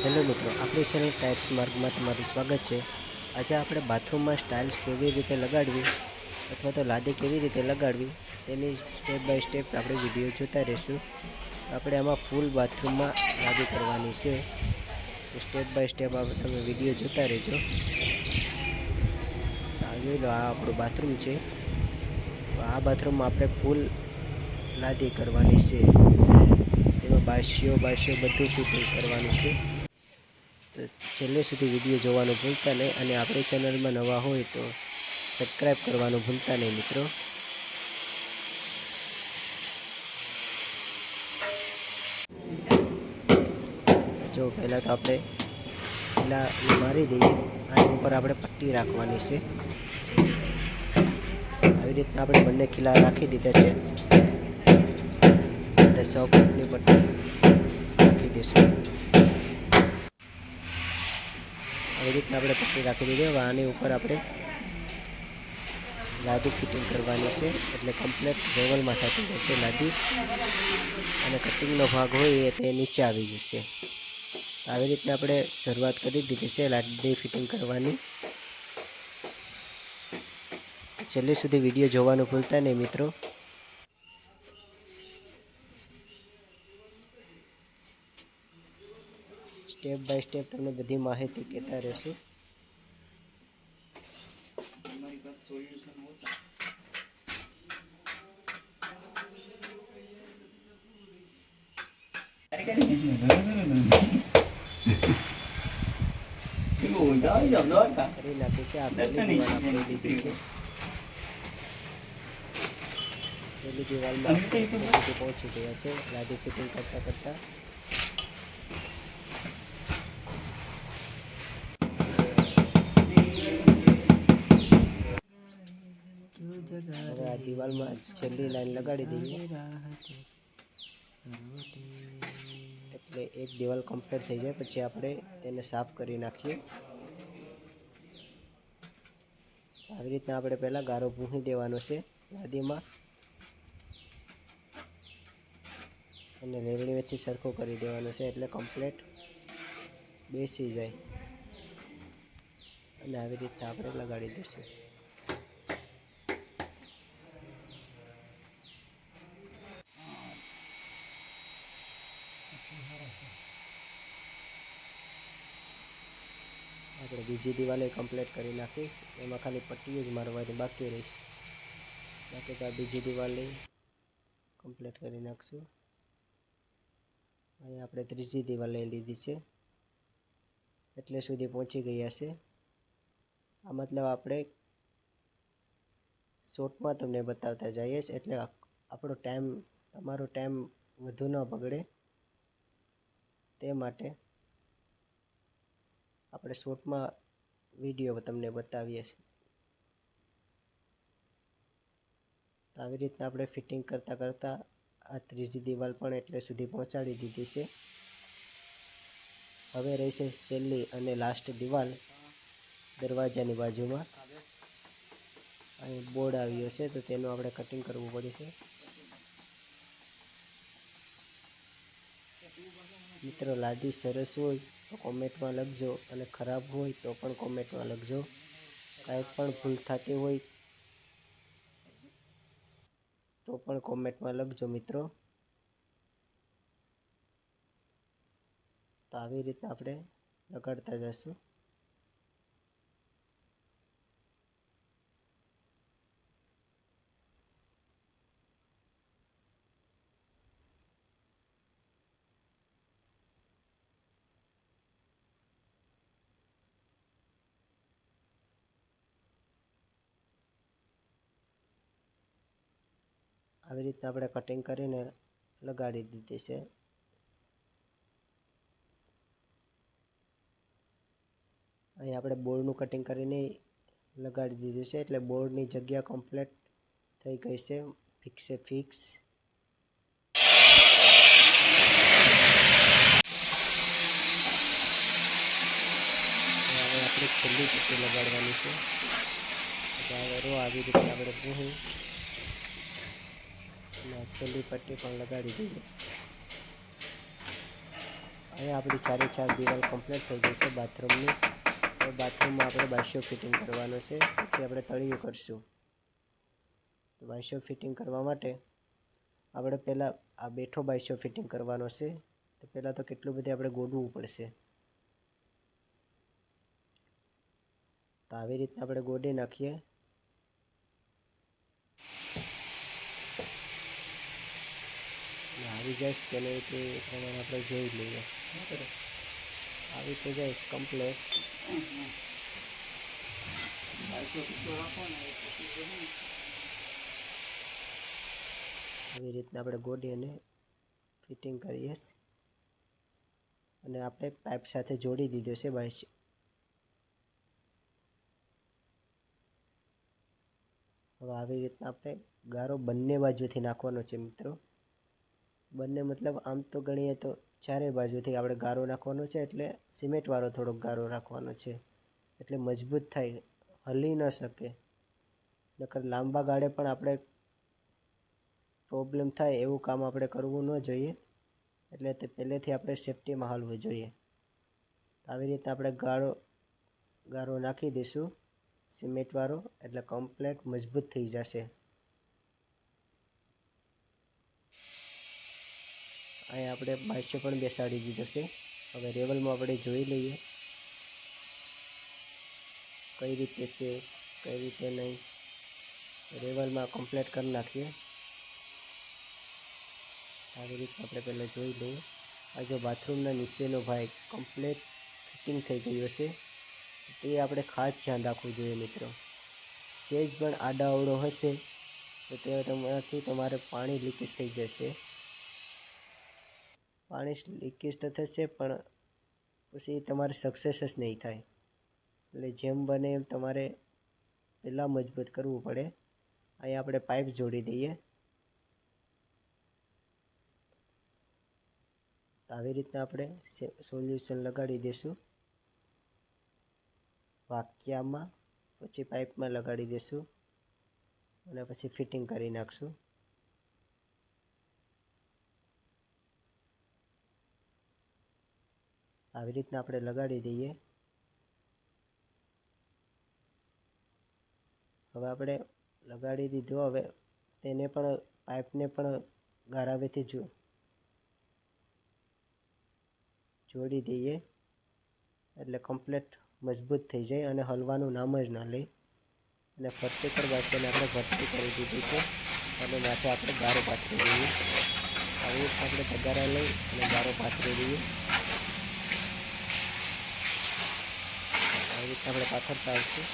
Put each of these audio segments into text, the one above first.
Hello મિત્રો, આપણી channel tiles માર્ગમાં તમારું સ્વાગત છે. આજે આપણે બાથરૂમમાં સ્ટાઇલ્સ કેવી રીતે લગાડવી અથવા તો લાદી કેવી રીતે લગાડવી તેની સ્ટેપ બાય સ્ટેપ આપણે વીડિયો જોતા રહીશું. તો આપણે આમાં ફૂલ બાથરૂમમાં લાદી કરવાની છે. તો સ્ટેપ બાય સ્ટેપ આપણે તમે વીડિયો જોતા રહેજો. જોઈ લો, આ આપણું બાથરૂમ છે. આ બાથરૂમમાં આપણે ફૂલ લાદી કરવાની છે. તેમાં બાસીઓ બાસીઓ બધું ફિટિંગ કરવાનું છે. છેલ્લે સુધી વીડિયો જોવાનું ભૂલતા નહીં અને આપણી ચેનલમાં નવા હોય તો સબસ્ક્રાઈબ કરવાનું ભૂલતા નહીં મિત્રો. જો પહેલાં તો આપણે પહેલાં મારી દઈએ. આની ઉપર આપણે પટ્ટી રાખવાની છે. આવી રીતના આપણે બંને ખીલા રાખી દીધા છે. અને સૌ ફૂટની પટ્ટી રાખી દઈશું. આવી રીતના આપણે પટ્ટી રાખી દીધી હવે આની ઉપર આપણે લાદી ફિટિંગ કરવાની છે. એટલે કમ્પ્લેટ લેવલમાં થતી જશે લાદી. અને કટિંગનો ભાગ હોય એ તે નીચે આવી જશે. આવી રીતના આપણે શરૂઆત કરી દીધી છે લાદી ફિટિંગ કરવાની. છેલ્લે સુધી વીડિયો જોવાનું ભૂલતા નહીં મિત્રો. સ્ટેપ બાય સ્ટેપ તમને બધી માહિતી કહેતા રહેશું. કરી નાખી છે આ પહેલી દિવાલ આપણે લીધી છે. પહેલી દિવાલમાં પહોંચી ગયા છે લાદી ફિટિંગ કરતાં કરતાં. હવે આ દિવાલમાં છેલ્લી લાઈન લગાડી દઈએ. એટલે એક દિવાલ કમ્પ્લીટ થઈ જાય, પછી આપણે તેને સાફ કરી નાખીએ. આવી રીતના આપણે પહેલાં ગારો ભૂંસી દેવાનો છે લાદીમાં અને લેવડીથી સરખો કરી દેવાનો છે એટલે કમ્પ્લેટ બેસી જાય. અને આવી રીતના આપણે લગાડી દઈશું આપણે બીજી દિવાલે કમ્પ્લીટ કરી નાખીશ. એમાં ખાલી પટ્ટીઓ જ મારવાની બાકી રહીશ. બાકી તો આ બીજી દિવાલે કમ્પ્લીટ કરી નાખશું. અહીં આપણે ત્રીજી દિવાલ લઈ લીધી છે. એટલે સુધી પહોંચી ગયા છે. આ મતલબ આપણે શોર્ટમાં તમને બતાવતા જઈએ છીએ. એટલે આપણો ટાઈમ તમારો ટાઈમ વધુ ન બગડે. તે માટે આપણે શોર્ટમાં વીડિયો તમને બતાવીએ છીએ. આવી રીતના આપણે ફિટિંગ કરતાં કરતાં આ ત્રીજી દિવાલ પણ એટલે સુધી પહોંચાડી દીધી છે. હવે રહેશે છેલ્લી અને લાસ્ટ દિવાલ દરવાજાની બાજુમાં. અહીં બોર્ડ આવ્યો છે, તો તેનું આપણે કટિંગ કરવું પડશે. મિત્રો, લાદી સરસ હોય. તો કોમેન્ટમાં લખજો. અને ખરાબ હોય તો પણ કોમેન્ટમાં લખજો. કાંઈ પણ ભૂલ થતી હોય તો પણ કોમેન્ટમાં લખજો મિત્રો. તો આવી રીતે આપણે લગાડતા જઈશું. આવી રીતે આપણે કટિંગ કરીને લગાડી દીધી છે. અહીં આપણે બોર્ડનું કટિંગ કરીને લગાડી દીધું છે, એટલે બોર્ડની જગ્યા કમ્પ્લીટ થઈ ગઈ છે. ફિક્સે ફિક્સ આપણે છેલ્લી પટ્ટી લગાડવાની છે. આવી રીતે આપણે ભૂહું અને છેલ્લી પટ્ટી પણ લગાડી દઈએ અહીંયા આપણી ચારે ચાર દિવાલ કમ્પ્લીટ થઈ ગઈ છે બાથરૂમની. હવે બાથરૂમમાં આપણે બાસ્યો ફિટિંગ કરવાનો છે. પછી આપણે તળિયું કરશું. તો બાસ્યો ફિટિંગ કરવા માટે આપણે પહેલાં આ બેઠો બાસ્યો ફિટિંગ કરવાનો છે. તો પહેલાં તો કેટલું બધું આપણે ગોડવું પડશે. તો આવી રીતના આપણે ગોડી નાખીએ અને આવી જઈશ કે નહીં તે પ્રમાણે આપણે જોઈ લઈએ. આવી તો જઈશ કમ્પ્લેટ આવી રીતના આપણે ગોડી અને ફિટિંગ કરીએ અને આપણે પાઇપ સાથે જોડી દીધો છે બાઈસ હવે આવી રીતના આપણે ગારો બંને બાજુથી નાખવાનો છે મિત્રો. બંને મતલબ આમ તો ગણીએ તો ચારે બાજુથી આપણે ગારો નાખવાનો છે એટલે સિમેન્ટવાળો થોડોક ગારો રાખવાનો છે. એટલે મજબૂત થાય, હલી ન શકે. નકર લાંબા ગાળે પણ આપણે પ્રોબ્લેમ થાય એવું કામ આપણે કરવું ન જોઈએ. એટલે તે પહેલેથી આપણે સેફટીમાં હાલવું જોઈએ. આવી રીતે આપણે ગાળો, ગારો નાખી દઈશું. સિમેન્ટવાળો એટલે કમ્પ્લેટ મજબૂત થઈ જશે. અહીંયા આપણે બાઈસો પણ બેસાડી દીધો છે. હવે રેવલમાં આપણે જોઈ લઈએ કઈ રીતે છે, કઈ રીતે નહીં. રેવલમાં કમ્પ્લીટ કરી નાખીએ. આવી રીતે આપણે પહેલાં જોઈ લઈએ. આ જો બાથરૂમના નીચેનો ભાગ કમ્પ્લીટ ફિટિંગ થઈ ગયો છે, તે આપણે ખાસ ધ્યાન રાખવું જોઈએ મિત્રો. સેજ પણ આડાઅવળો હશે, તો તે તમારાથી તમારે પાણી લીકેજ થઈ જશે. પાણી લીકેજ તો થશે, પણ પછી તમારે સક્સેસ જ નહીં થાય. એટલે જેમ બને એમ તમારે પહેલાં મજબૂત કરવું પડે. અહીં આપણે પાઇપ જોડી દઈએ. આવી રીતના આપણે સોલ્યુશન લગાડી દઈશું વાક્યામાં, પછી પાઇપમાં લગાડી દઈશું અને પછી ફિટિંગ કરી નાખશું. આવી રીતના આપણે લગાડી દઈએ. હવે આપણે લગાડી દીધો, હવે તેને પણ, પાઇપને પણ ગારાવેથી જો, જોડી દઈએ. એટલે કમ્પ્લેટ મજબૂત થઈ જાય અને હલવાનું નામ જ ના લે. અને ફરતી પર બાસીને આપણે ભરતી કરી દીધી છે. અને માથે આપણે ગારો પાથરી દઈએ. આવી રીતે આપણે તગારા લઈ અને ગારો પાથરી દઈએ. આવી રીતે આપણે પાથરતા આવશું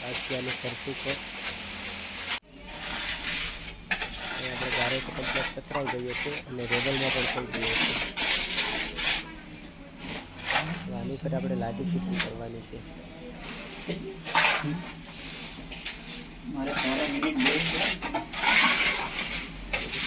પાછિયાની ફરતી પર. આપણે ગારો તો કમ્પ્લેટ પથરાઈ ગયો છે અને રેબલમાં પણ થઈ ગયો છે આની પર આપણે લાદી ફિટિંગ કરવાની છે.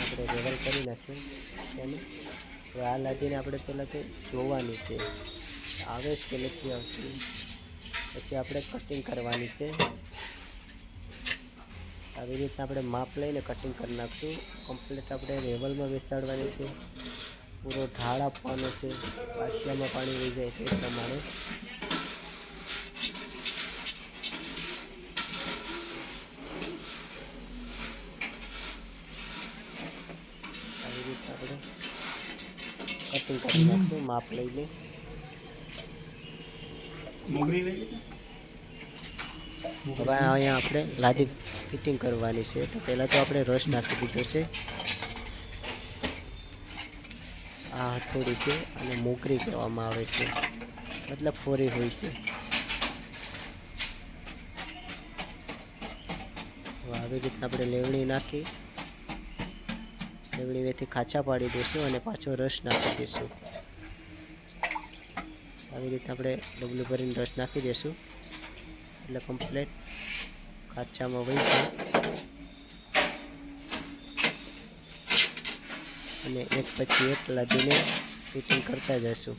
આપણે રેવલ કરી નાખ્યું છે હવે આ લાદીને આપણે પહેલાં તો જોવાની છે. આવે છે કે નથી આવતી. પછી આપણે કટિંગ કરવાની છે. આવી રીતના આપણે માપ લઈને કટિંગ કરી નાખશું. કમ્પ્લીટ આપણે રેવલમાં બેસાડવાની છે. પૂરો ઢાળ આપવાનો છે. પાછિયામાં પાણી વહી જાય તે પ્રમાણે. આવી રીતના આપણે કટિંગ કરી નાખશું, માપ લઈને? હવે અહીંયા આપણે લાદી ફિટિંગ કરવાની છે. તો પહેલાં તો આપણે રસ નાખી દીધો છે. આ હથોડી છે અને મોકરી કહેવામાં આવે છે. મતલબ ફોરી હોય છે. આવી રીતના આપણે લેવડી નાખી. લેવડી વેથી ખાચા પાડી દઈશું અને પાછો રસ નાખી દઈશું આવી રીતે આપણે ડબલું ભરીને રસ નાખી દઈશું એટલે કમ્પ્લેટ કાચામાં વહી જાય. અને એક પછી એક લાદીને ફિટિંગ કરતા જઈશું.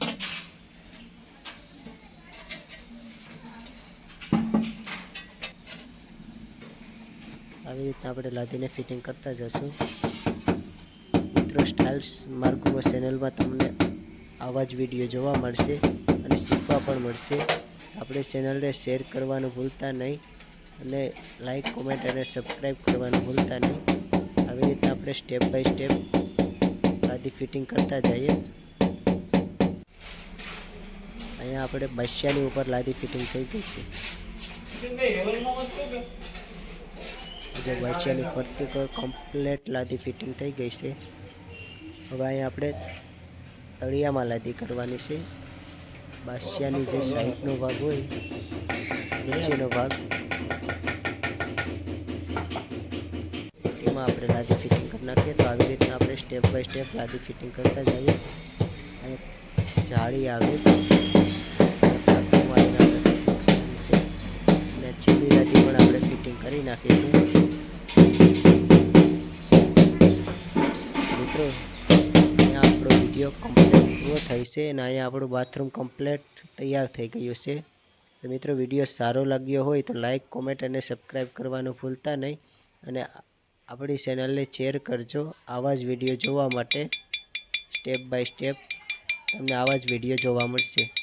આવી રીતના આપણે લાદીને ફિટિંગ કરતા જઈશું. મિત્રો સ્ટાઇલ્સ માર્ગમાં ચેનલમાં તમને આવા જ વીડિયો જોવા મળશે. અને શીખવા પણ મળશે. આપણે ચેનલને શેર કરવાનું ભૂલતા નહીં અને લાઈક કોમેન્ટ અને સબસ્ક્રાઈબ કરવાનું ભૂલતા નહીં. આવી રીતે આપણે સ્ટેપ બાય સ્ટેપ લાદી ફિટિંગ કરતા જઈએ. અહીંયા આપણે બસ્યાની ઉપર લાદી ફિટિંગ થઈ ગઈ છે. જે બસ્યાની ફરતી પર કમ્પ્લેટ લાદી ફિટિંગ થઈ ગઈ છે. હવે અહીંયા આપણે તળિયામાં લાદી કરવાની છે. બાસિયાની જે સાઈડનો ભાગ હોય, નીચેનો ભાગ. તેમાં આપણે લાદી ફિટિંગ કરી નાખીએ. તો આવી રીતના આપણે સ્ટેપ બાય સ્ટેપ લાદી ફિટિંગ કરતા જઈએ. અને જાળી આવે છે. અને છેલ્લી લાદી પણ આપણે ફિટિંગ કરી નાખીશું મિત્રો વીડિયો કમ્પ્લીટ પૂરો થઈ છે અને અહીંયા આપણું બાથરૂમ કમ્પ્લીટ તૈયાર થઈ ગયું છે. તો મિત્રો, વીડિયો સારો લાગ્યો હોય તો લાઇક કોમેન્ટ અને સબસ્ક્રાઈબ કરવાનું ભૂલતા નહીં. અને આપણી ચેનલને શેર કરજો આવા જ વીડિયો જોવા માટે સ્ટેપ બાય સ્ટેપ તમને આવા જ વીડિયો જોવા મળશે.